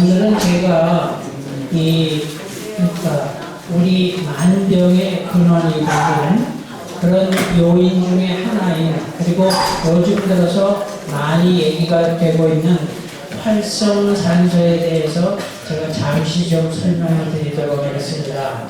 오늘은 제가 이 그러니까 우리 만병의 근원이 되는 그런 요인 중에 하나인 그리고 요즘 들어서 많이 얘기가 되고 있는 활성산소에 대해서 제가 잠시 좀 설명을 드리도록 하겠습니다.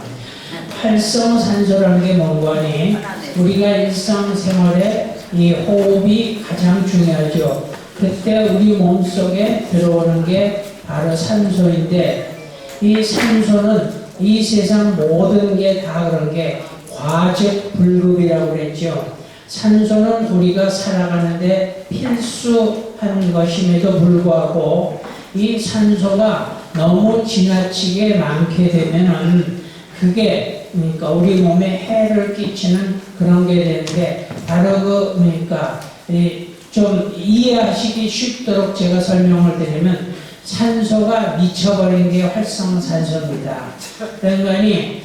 활성산소라는 게 뭔가니 우리가 일상생활에 이 호흡이 가장 중요하죠. 그때 우리 몸속에 들어오는 게 바로 산소인데 이 산소는 이 세상 모든 게 다 그런 게 과적 불급이라고 그랬죠. 산소는 우리가 살아가는데 필수한 것임에도 불구하고 이 산소가 너무 지나치게 많게 되면은 그게 그러니까 우리 몸에 해를 끼치는 그런 게 되는데 바로 그 그러니까 이좀 이해하시기 쉽도록 제가 설명을 드리면 산소가 미쳐버린 게 활성산소입니다. 그러니까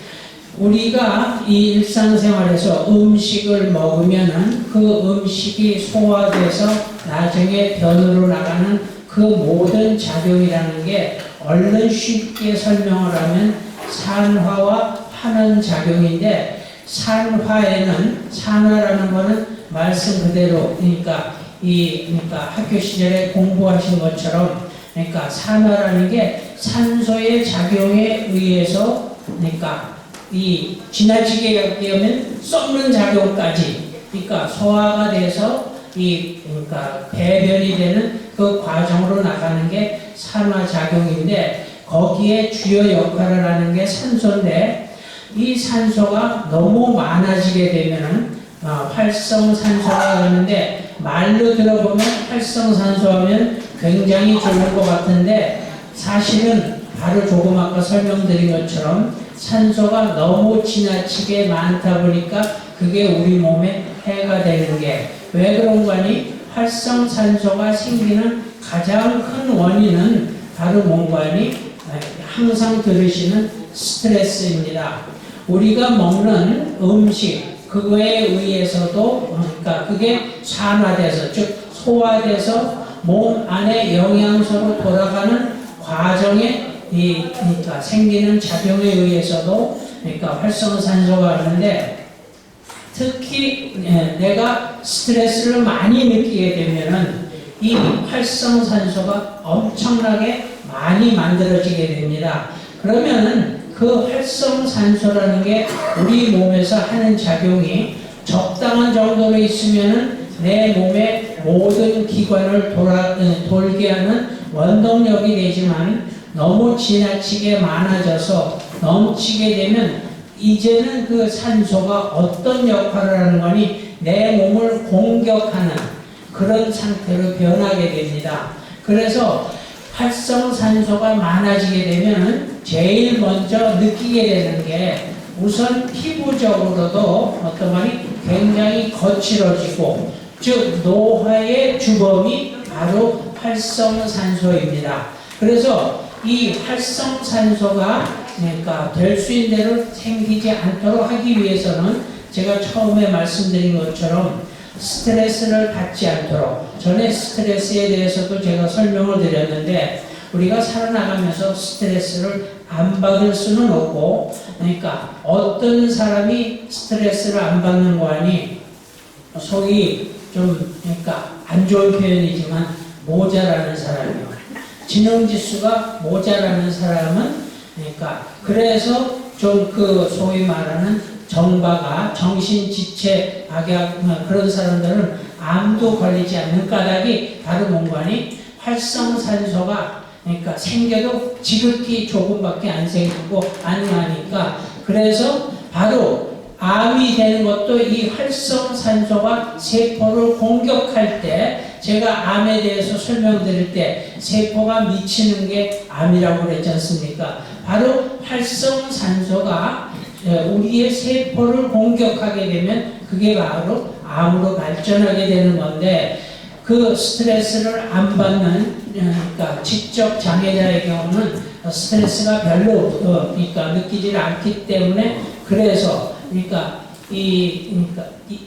우리가 이 일상생활에서 음식을 먹으면은 그 음식이 소화돼서 나중에 변으로 나가는 그 모든 작용이라는 게 얼른 쉽게 설명을 하면 산화와 하는 작용인데 산화에는 산화라는 거는 말씀 그대로 그러니까 이 그러니까 학교 시절에 공부하신 것처럼 그러니까 산화라는 게 산소의 작용에 의해서 그러니까 이 지나치게 되면 썩는 작용까지 그러니까 소화가 돼서 이 그러니까 배변이 되는 그 과정으로 나가는 게 산화 작용인데 거기에 주요 역할을 하는 게 산소인데 이 산소가 너무 많아지게 되면은 어, 활성산소가 되는데 말로 들어보면 활성산소 하면 굉장히 좋은 것 같은데 사실은 바로 조금 아까 설명드린 것처럼 산소가 너무 지나치게 많다 보니까 그게 우리 몸에 해가 되는 게 왜 그런 거니? 활성산소가 생기는 가장 큰 원인은 바로 뭔가니? 항상 들으시는 스트레스입니다. 우리가 먹는 음식 그거에 의해서도 그러니까 그게 산화돼서 즉 소화돼서 몸 안에 영양소로 돌아가는 과정에 이 그러니까 생기는 작용에 의해서도 그러니까 활성산소가 있는데 특히 예, 내가 스트레스를 많이 느끼게 되면은 이 활성산소가 엄청나게 많이 만들어지게 됩니다. 그러면은 그 활성산소라는 게 우리 몸에서 하는 작용이 적당한 정도로 있으면은 내 몸의 모든 기관을 돌아, 어, 돌게 하는 원동력이 되지만 너무 지나치게 많아져서 넘치게 되면 이제는 그 산소가 어떤 역할을 하는 거니 내 몸을 공격하는 그런 상태로 변하게 됩니다. 그래서 활성산소가 많아지게 되면 제일 먼저 느끼게 되는 게 우선 피부적으로도 어떤 말이 굉장히 거칠어지고 즉 노화의 주범이 바로 활성산소입니다. 그래서 이 활성산소가 그러니까 될 수 있는 대로 생기지 않도록 하기 위해서는 제가 처음에 말씀드린 것처럼 스트레스를 받지 않도록. 전에 스트레스에 대해서도 제가 설명을 드렸는데 우리가 살아나가면서 스트레스를 안 받을 수는 없고 그러니까 어떤 사람이 스트레스를 안 받는 거 아니? 소위 좀 그러니까 안 좋은 표현이지만 모자라는 사람이요. 지능지수가 모자라는 사람은 그러니까 그래서 좀 그 소위 말하는 정바가 정신 지체 박약 그런 사람들은 암도 걸리지 않는 까닭이 바로 뭔가니 활성산소가 그러니까 생겨도 지극히 조금밖에 안 생기고 안 나니까 그래서 바로 암이 되는 것도 이 활성산소가 세포를 공격할 때 제가 암에 대해서 설명드릴 때 세포가 미치는 게 암이라고 그랬지 않습니까? 바로 활성산소가 우리의 세포를 공격하게 되면 그게 바로 암으로 발전하게 되는 건데 그 스트레스를 안 받는 그러니까 지적 장애자의 경우는 스트레스가 별로 어, 그러니까 느끼질 않기 때문에 그래서 그러니까 이 그러니까 이,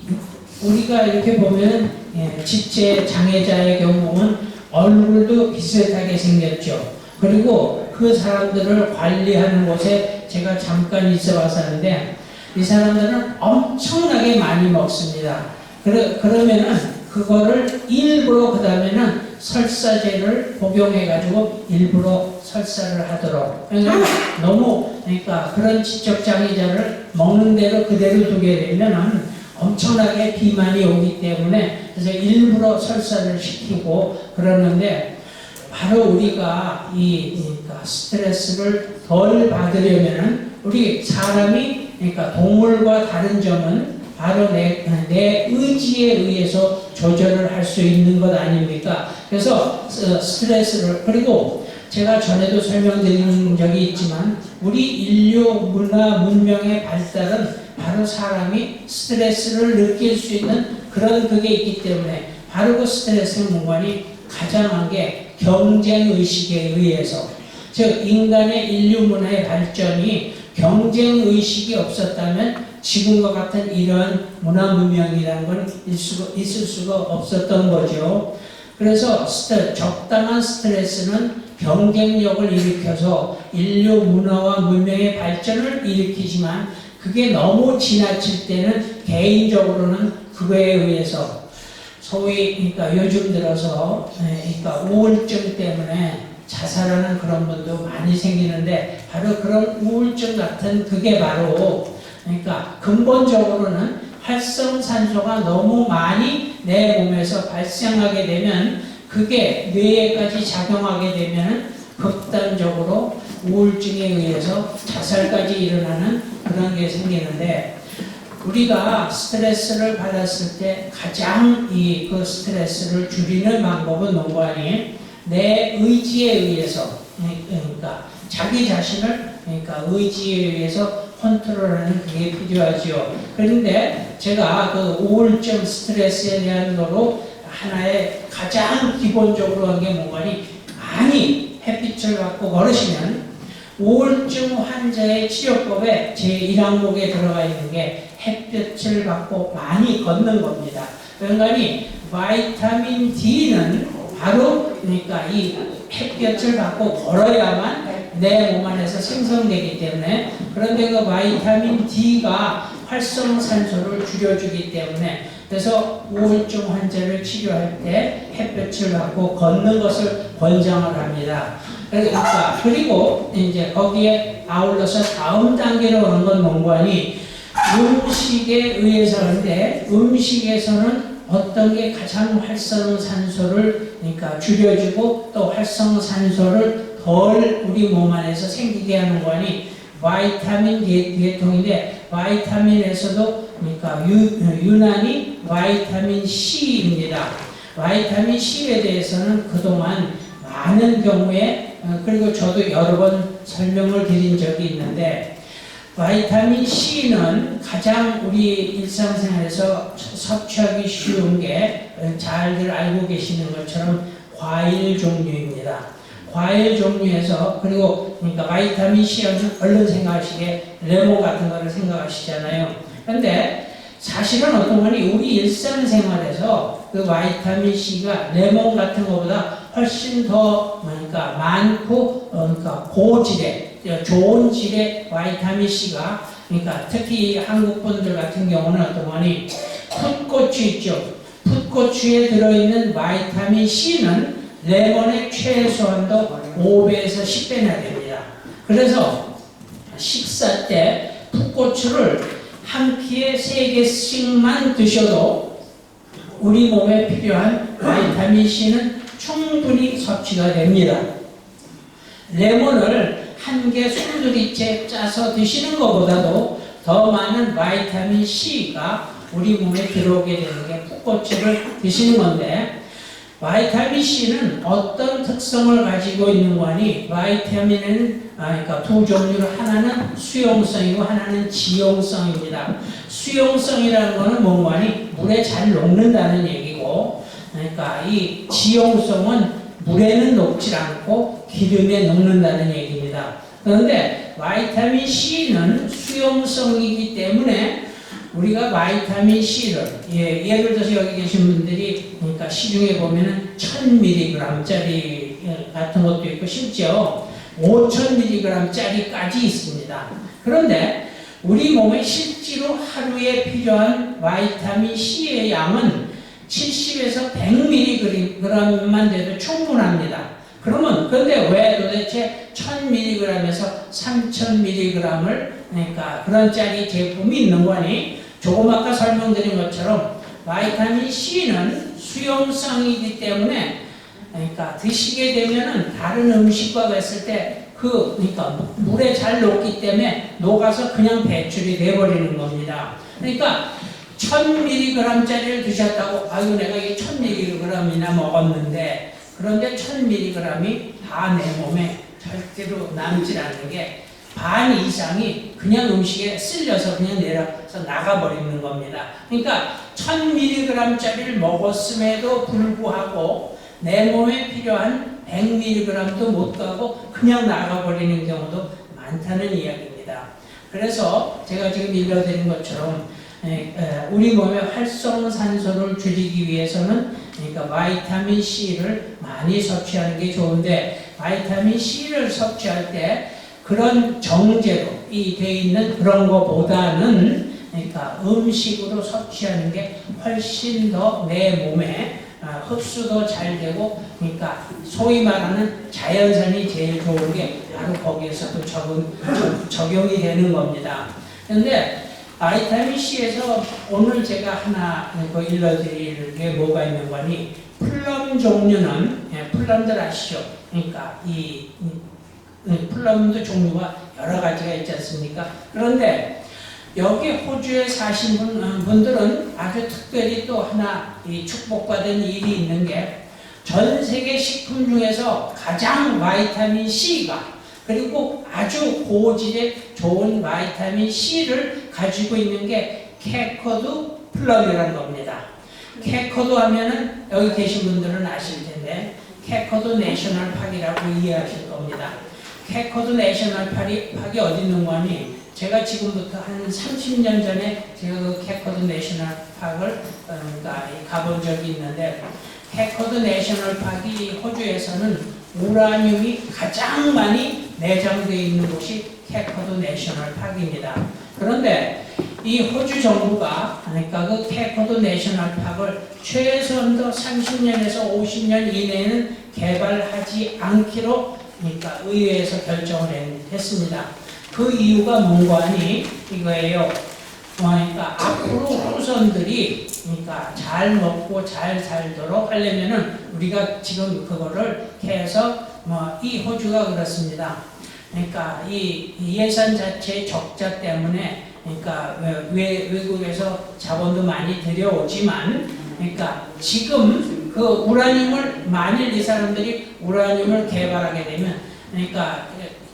우리가 이렇게 보면 예, 지체 장애자의 경우는 얼굴도 비슷하게 생겼죠. 그리고 그 사람들을 관리하는 곳에 제가 잠깐 있어 봤었는데 이 사람들은 엄청나게 많이 먹습니다. 그러, 그러면은 그거를 일부러 그 다음에는 설사제를 복용해가지고 일부러 설사를 하도록. 그러니까 너무, 그러니까 그런 지적장애자를 먹는 대로 그대로 두게 되면은 엄청나게 비만이 오기 때문에 그래서 일부러 설사를 시키고 그러는데 바로 우리가 이 그러니까 스트레스를 덜 받으려면은 우리 사람이 그러니까 동물과 다른 점은 바로 내, 내 의지에 의해서 조절을 할 수 있는 것 아닙니까? 그래서 스- 스트레스를 그리고 제가 전에도 설명드린 적이 있지만 우리 인류 문화 문명의 발달은 바로 사람이 스트레스를 느낄 수 있는 그런 그게 있기 때문에 바로 그 스트레스 문관이 가장한 게 경쟁 의식에 의해서 즉 인간의 인류 문화의 발전이 경쟁 의식이 없었다면 지금과 같은 이런 문화 문명이라는 건 있을, 수가 없었던 거죠. 그래서 스트, 적당한 스트레스는 경쟁력을 일으켜서 인류 문화와 문명의 발전을 일으키지만 그게 너무 지나칠 때는 개인적으로는 그거에 의해서 소위 그러니까 요즘 들어서 에, 그러니까 우울증 때문에 자살하는 그런 분도 많이 생기는데 바로 그런 우울증 같은 그게 바로 그러니까 근본적으로는 활성산소가 너무 많이 내 몸에서 발생하게 되면 그게 뇌에까지 작용하게 되면 극단적으로 우울증에 의해서 자살까지 일어나는 그런 게 생기는데 우리가 스트레스를 받았을 때 가장 이 그 스트레스를 줄이는 방법은 농구하니 내 의지에 의해서 그러니까 자기 자신을 그러니까 의지에 의해서 컨트롤하는 그게 필요하지요. 그런데 제가 그 우울증 스트레스에 대한 거로 하나의 가장 기본적으로 한 게 뭔가니 많이 햇빛을 받고 걸으시면 우울증 환자의 치료법에 제1항목에 들어가 있는 게 햇볕을 받고 많이 걷는 겁니다. 그러니까 바이타민 D는 바로 그러니까 이 햇볕을 받고 걸어야만 내 몸 안에서 생성되기 때문에 그런데 그 바이타민 D가 활성산소를 줄여주기 때문에 그래서 우울증 환자를 치료할 때 햇볕을 받고 걷는 것을 권장을 합니다. 그러니까 그리고 이제 거기에 아울러서 다음 단계로 오는 건 농관이 음식에 의해서 하는데 음식에서는 어떤 게 가장 활성산소를 그러니까 줄여주고 또 활성산소를 덜 우리 몸 안에서 생기게 하는 거니 바이타민 계통인데 바이타민에서도 그러니까 유, 유난히 바이타민 C입니다. 바이타민 C에 대해서는 그동안 많은 경우에 어, 그리고 저도 여러 번 설명을 드린 적이 있는데 바이타민 C는 가장 우리 일상생활에서 섭취하기 쉬운 게 잘들 알고 계시는 것처럼 과일 종류입니다. 과일 종류에서 그리고 그러니까 바이타민 C 하면 얼른 생각하시게 레몬 같은 거를 생각하시잖아요. 근데 사실은 어떤 거니 우리 일상생활에서 그 바이타민 C가 레몬 같은 것보다 훨씬 더 그러니까 많고 어, 그러니까 고질의 좋은 질의 바이타민 C가 그러니까 특히 한국 분들 같은 경우는 어떤 거니 풋고추 있죠. 풋고추에 들어있는 바이타민 C는 레몬의 최소한도 5배에서 10배나 됩니다. 그래서 식사 때 풋고추를 한 끼에 3개씩만 드셔도 우리 몸에 필요한 바이타민 C는 충분히 섭취가 됩니다. 레몬을 한개 송두리째 짜서 드시는 것보다도 더 많은 바이타민 C가 우리 몸에 들어오게 되는 게 풋고추를 드시는 건데 바이타민 C는 어떤 특성을 가지고 있는 거니 바이타민은 아, 그러니까 두 종류로 하나는 수용성이고 하나는 지용성입니다. 수용성이라는 거는 뭔가니 물에 잘 녹는다는 얘기고 그러니까 이 지용성은 물에는 녹지 않고 기름에 녹는다는 얘기입니다. 그런데 바이타민 C는 수용성이기 때문에 우리가 바이타민 C를 예, 예를 들어서 여기 계신 분들이 그러니까 시중에 보면은 1000mg짜리 같은 것도 있고 심지어 5,000mg짜리까지 있습니다. 그런데 우리 몸에 실제로 하루에 필요한 바이타민 C의 양은 70에서 100mg만 돼도 충분합니다. 그러면 근데 왜 도대체 1000mg에서 3000mg을 그러니까 그런 짜리 제품이 있는 거니? 조금 아까 설명드린 것처럼 바이타민 C는 수용성이기 때문에 그러니까 드시게 되면은 다른 음식과 했을 때 그 그러니까 물에 잘 녹기 때문에 녹아서 그냥 배출이 돼 버리는 겁니다. 그러니까 1000mg짜리를 드셨다고 아유 내가 이게 1000mg이나 먹었는데 그런데 1000mg이 다 내 몸에 절대로 남질 않는 게 반 이상이 그냥 음식에 쓸려서 그냥 내려서 나가버리는 겁니다. 그러니까 1000mg짜리를 먹었음에도 불구하고 내 몸에 필요한 100mg도 못 가고 그냥 나가버리는 경우도 많다는 이야기입니다. 그래서 제가 지금 일러드린 것처럼 우리 몸의 활성산소를 줄이기 위해서는 그러니까 바이타민 C를 많이 섭취하는 게 좋은데 바이타민 C를 섭취할 때 그런 정제로 이 돼 있는 그런 거보다는 그러니까 음식으로 섭취하는 게 훨씬 더 내 몸에 아, 흡수도 잘 되고 그러니까 소위 말하는 자연산이 제일 좋은 게 바로 거기에서도 적응, 적용이 되는 겁니다. 그런데 바이타민 C에서 오늘 제가 하나 그 일러드릴 게 뭐가 있는 거니 플럼 종류는 예, 플럼들 아시죠? 그러니까 이, 이 플럼도 종류가 여러 가지가 있지 않습니까? 그런데 여기 호주에 사신 분, 어, 분들은 아주 특별히 또 하나 이 축복받은 일이 있는 게 전 세계 식품 중에서 가장 바이타민 C가 그리고 아주 고질의 좋은 바이타민 C를 가지고 있는 게 캐커드 플럼이라는 겁니다. 캐커드 하면은 여기 계신 분들은 아실 텐데 캐커드 내셔널 파크라고 이해하실 겁니다. 캐커드 내셔널 파크이 어디 있는 거니? 제가 지금부터 한 30년 전에 제가 그 캐커드 내셔널 파크를 어, 그러니까 가본 적이 있는데 캐커드 내셔널 파크이 호주에서는 우라늄이 가장 많이 내장되어 있는 곳이 캐커드 내셔널 파크입니다. 그런데 이 호주 정부가 그러니까 그 캐커드 내셔널 파크를 최소한도 30년에서 50년 이내에는 개발하지 않기로 그러니까 의회에서 결정을 했습니다. 그 이유가 하니 이거예요. 그러니까 앞으로 후손들이 그러니까 잘 먹고 잘 살도록 하려면은 우리가 지금 그거를 해서 뭐 이 호주가 그렇습니다. 그러니까 이 예산 자체의 적자 때문에 그러니까 외, 외국에서 자본도 많이 들여오지만 그러니까 지금 그 우라늄을 만일 이 사람들이 우라늄을 개발하게 되면 그러니까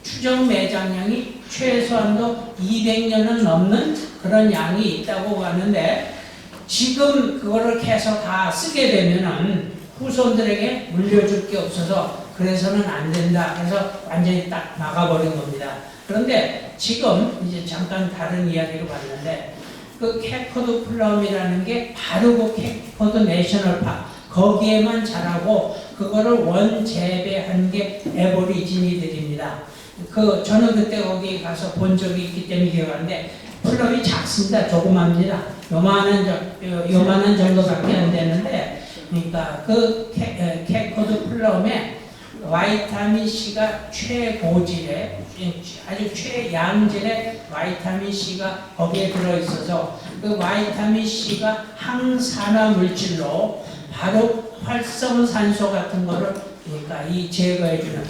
추정 매장량이 최소한도 200년은 넘는 그런 양이 있다고 하는데 지금 그거를 해서 다 쓰게 되면은 후손들에게 물려줄 게 없어서 그래서는 안 된다. 그래서 완전히 딱 막아버린 겁니다. 그런데 지금 이제 잠깐 다른 이야기로 봤는데 그 캐커드 플럼이라는 게 바로 그 캐커드 내셔널 파 거기에만 자라고 그거를 원재배한 게 에보리지니들입니다. 그 저는 그때 거기 가서 본 적이 있기 때문에 기억하는데 플럼이 작습니다. 조그맣니다. 요만한 요, 요만한 정도밖에 안 되는데 그러니까 그 캐, 캐코드 플럼에 바이타민 C가 최고질의 아주 최양질의 바이타민 C가 거기에 들어 있어서 그 바이타민 C가 항산화 물질로 바로 활성산소 같은 거를 그러니까 이 제거해 주는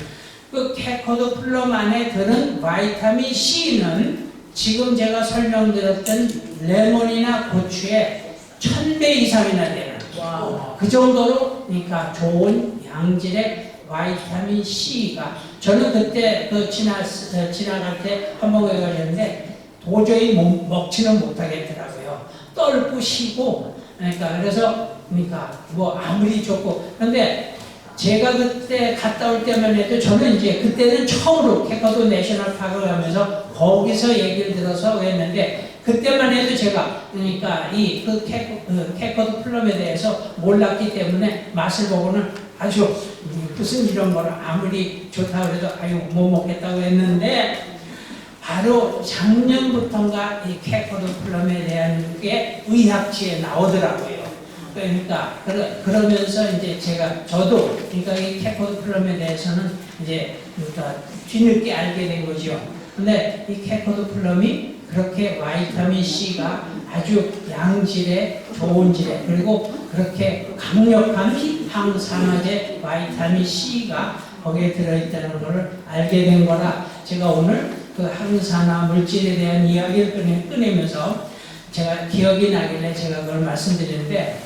그 캐코드 플럼 안에 드는 바이타민 C는 지금 제가 설명드렸던 레몬이나 고추의 천배 이상이나 되는 와. 그 정도로 그러니까 좋은 양질의 바이타민 C가 저는 그때 그 지나 지나갈 때 한번 외가졌는데 도저히 못, 먹지는 못하겠더라고요. 떨고 쉬고 그러니까 그래서 그러니까 뭐 아무리 좋고 근데 제가 그때 갔다 올 때만 해도 저는 이제 그때는 처음으로 캐커도 내셔널 파크를 하면서 거기서 얘기를 들어서 했는데 그때만 해도 제가 그러니까 이그 그 캐커드 플럼에 대해서 몰랐기 때문에 맛을 보고는 아주 무슨 이런 거를 아무리 좋다고 해도 아유 못 먹겠다고 했는데 바로 작년부터인가 이 캐코드 플럼에 대한 게 의학지에 나오더라고요. 그러니까 그러, 그러면서 이제 제가 저도 그러니까 이 캐코드 플럼에 대해서는 이제 그러니까 뒤늦게 알게 된 거죠. 근데 이 캐코드 플럼이 그렇게 바이타민 C가 아주 양질의 좋은 질의 그리고 그렇게 강력한 항산화제 바이타민 C가 거기에 들어있다는 것을 알게 된 거라 제가 오늘 그 항산화 물질에 대한 이야기를 꺼내, 꺼내면서 제가 기억이 나길래 제가 그걸 말씀드리는데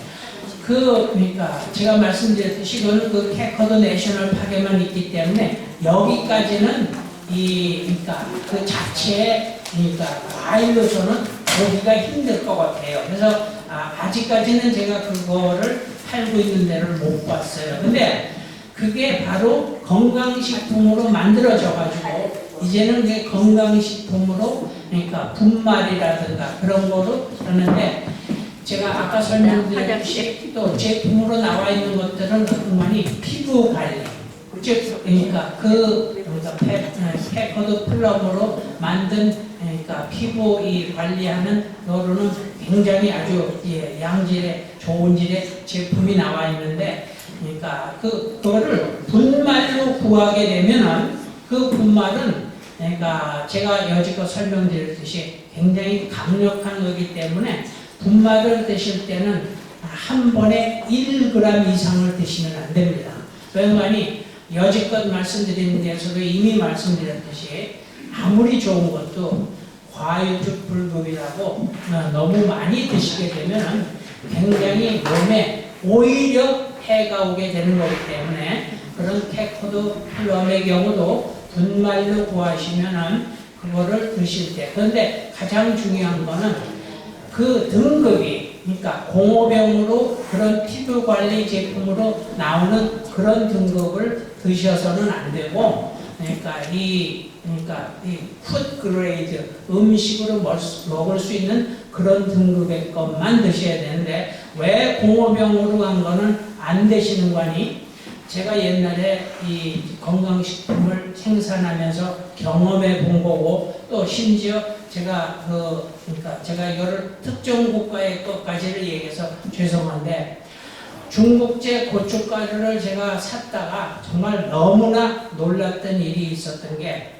그 그러니까 제가 말씀드렸듯이 그거는 그 캐커드 내셔널 파괴만 있기 때문에 여기까지는 이 그러니까 그 자체의 그러니까 과일로서는 보기가 힘들 것 같아요. 그래서 아, 아직까지는 제가 그거를 팔고 있는 데를 못 봤어요. 근데 그게 바로 건강식품으로 만들어져 가지고 이제는 그게 건강식품으로 그러니까 분말이라든가 그런 거로 하는데 제가 아까 설명드렸듯이 또 제품으로 나와 있는 것들은 그만이 피부 관리. 즉 그러니까 그 그러니까 페, 페커드 플럼으로 만든 그러니까 피부 이 관리하는 거로는 굉장히 아주 예, 양질의 좋은 질의 제품이 나와 있는데 그러니까 그 그거를 분말로 구하게 되면은 그 분말은 그러니까 제가 여지껏 설명드렸듯이 굉장히 강력한 거기 때문에 분말을 드실 때는 한 번에 1g 이상을 드시면 안 됩니다. 왜냐하면 여지껏 말씀드린 데서도 이미 말씀드렸듯이 아무리 좋은 것도 과유축 불급이라고 어, 너무 많이 드시게 되면 굉장히 몸에 오히려 해가 오게 되는 거기 때문에 그런 캐코드 플럼의 경우도 분말로 구하시면은 그거를 드실 때 그런데 가장 중요한 거는 그 등급이 그러니까 공호병으로 그런 피부 관리 제품으로 나오는 그런 등급을 드셔서는 안 되고 그러니까 이 그러니까 이푸 그레이드 음식으로 먹을 수 있는 그런 등급의 것만 드셔야 되는데 왜 공호병으로 간 거는 안 되시는 거니? 제가 옛날에 이 건강식품을 생산하면서 경험해 본 거고 또 심지어 제가 그 그러니까 제가 이거를 특정 국가의 것까지를 얘기해서 죄송한데 중국제 고춧가루를 제가 샀다가 정말 너무나 놀랐던 일이 있었던 게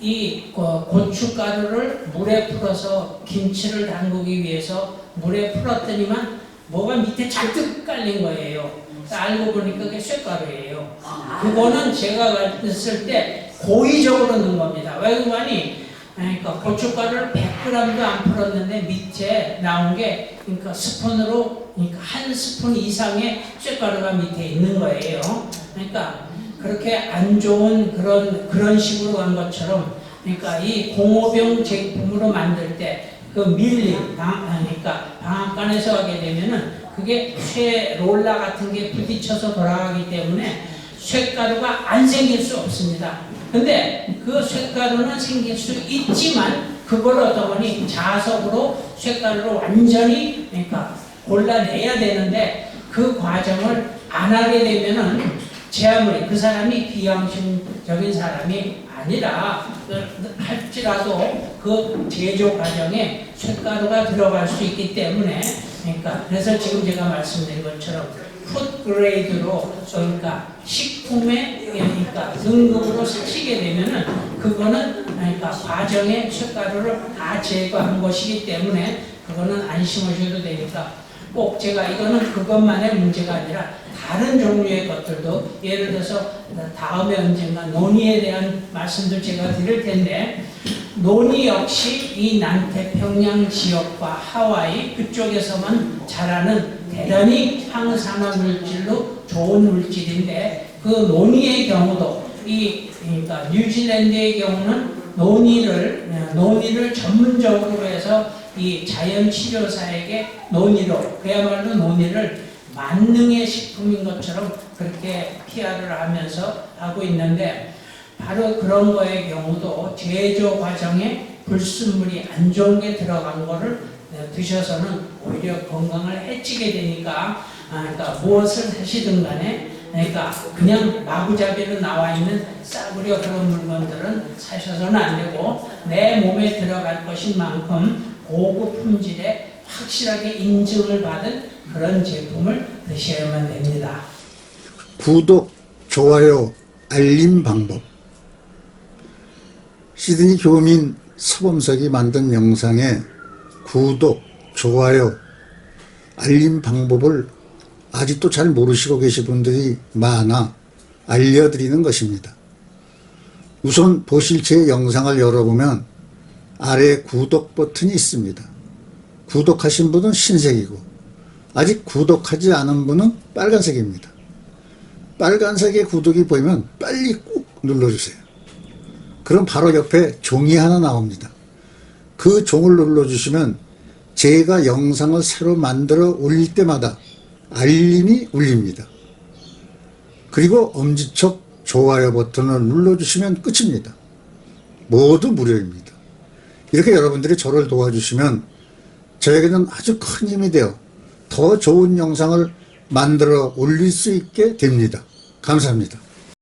이 고춧가루를 물에 풀어서 김치를 담그기 위해서 물에 풀었더니만 뭐가 밑에 잔뜩 깔린 거예요. 알고 보니까 그게 쇳가루예요. 그거는 제가 갔을 때 고의적으로 넣은 겁니다. 왜 그러니 그러니까 고춧가루를 100g도 안 풀었는데 밑에 나온 게 그러니까 스푼으로 그러니까 한 스푼 이상의 쇳가루가 밑에 있는 거예요. 그러니까 그렇게 안 좋은 그런 그런 식으로 간 것처럼 그러니까 이 공호병 제품으로 만들 때 그 밀리 방 그러니까 방앗간에서 하게 되면은 그게 쇠 롤라 같은 게 부딪혀서 돌아가기 때문에 쇳가루가 안 생길 수 없습니다. 근데 그 쇳가루는 생길 수 있지만 그걸 거니 자석으로 쇳가루를 완전히 그러니까 골라내야 되는데 그 과정을 안 하게 되면은 제 아무리 그 사람이 비양심적인 사람이 아니라 할지라도 그 제조 과정에 쇳가루가 들어갈 수 있기 때문에 그러니까 그래서 지금 제가 말씀드린 것처럼 푸드 그레이드로 그러니까 식품의 그러니까 등급으로 사시게 되면은 그거는 그러니까 과정에 쇳가루를 다 제거한 것이기 때문에 그거는 안심하셔도 되니까 꼭 제가 이거는 그것만의 문제가 아니라 다른 종류의 것들도 예를 들어서 다음에 언젠가 논의에 대한 말씀도 제가 드릴 텐데 논의 역시 이 남태평양 지역과 하와이 그쪽에서만 자라는 대단히 항산화 물질로 좋은 물질인데 그 논의의 경우도 이 그러니까 뉴질랜드의 경우는 논의를 논의를 전문적으로 해서 이 자연 치료사에게 논의로 그야말로 논의를 만능의 식품인 것처럼 그렇게 PR을 하면서 하고 있는데 바로 그런 거의 경우도 제조 과정에 불순물이 안 좋은 게 들어간 거를 드셔서는 오히려 건강을 해치게 되니까 아, 그러니까 무엇을 하시든 간에 그러니까 그냥 마구잡이로 나와 있는 싸구려 그런 물건들은 사셔서는 안 되고 내 몸에 들어갈 것인 만큼 고급 품질에 확실하게 인증을 받은 그런 제품을 드셔야만 됩니다. 구독, 좋아요, 알림 방법. 시드니 교민 서범석이 만든 영상에 구독, 좋아요, 알림 방법을 아직도 잘 모르시고 계신 분들이 많아 알려드리는 것입니다. 우선 보실 제 영상을 열어보면 아래 구독 버튼이 있습니다. 구독하신 분은 흰색이고 아직 구독하지 않은 분은 빨간색입니다. 빨간색의 구독이 보이면 빨리 꾹 눌러주세요. 그럼 바로 옆에 종이 하나 나옵니다. 그 종을 눌러주시면 제가 영상을 새로 만들어 올릴 때마다 알림이 울립니다. 그리고 엄지척 좋아요 버튼을 눌러주시면 끝입니다. 모두 무료입니다. 이렇게 여러분들이 저를 도와주시면 저에게는 아주 큰 힘이 되어 더 좋은 영상을 만들어 올릴 수 있게 됩니다. 감사합니다.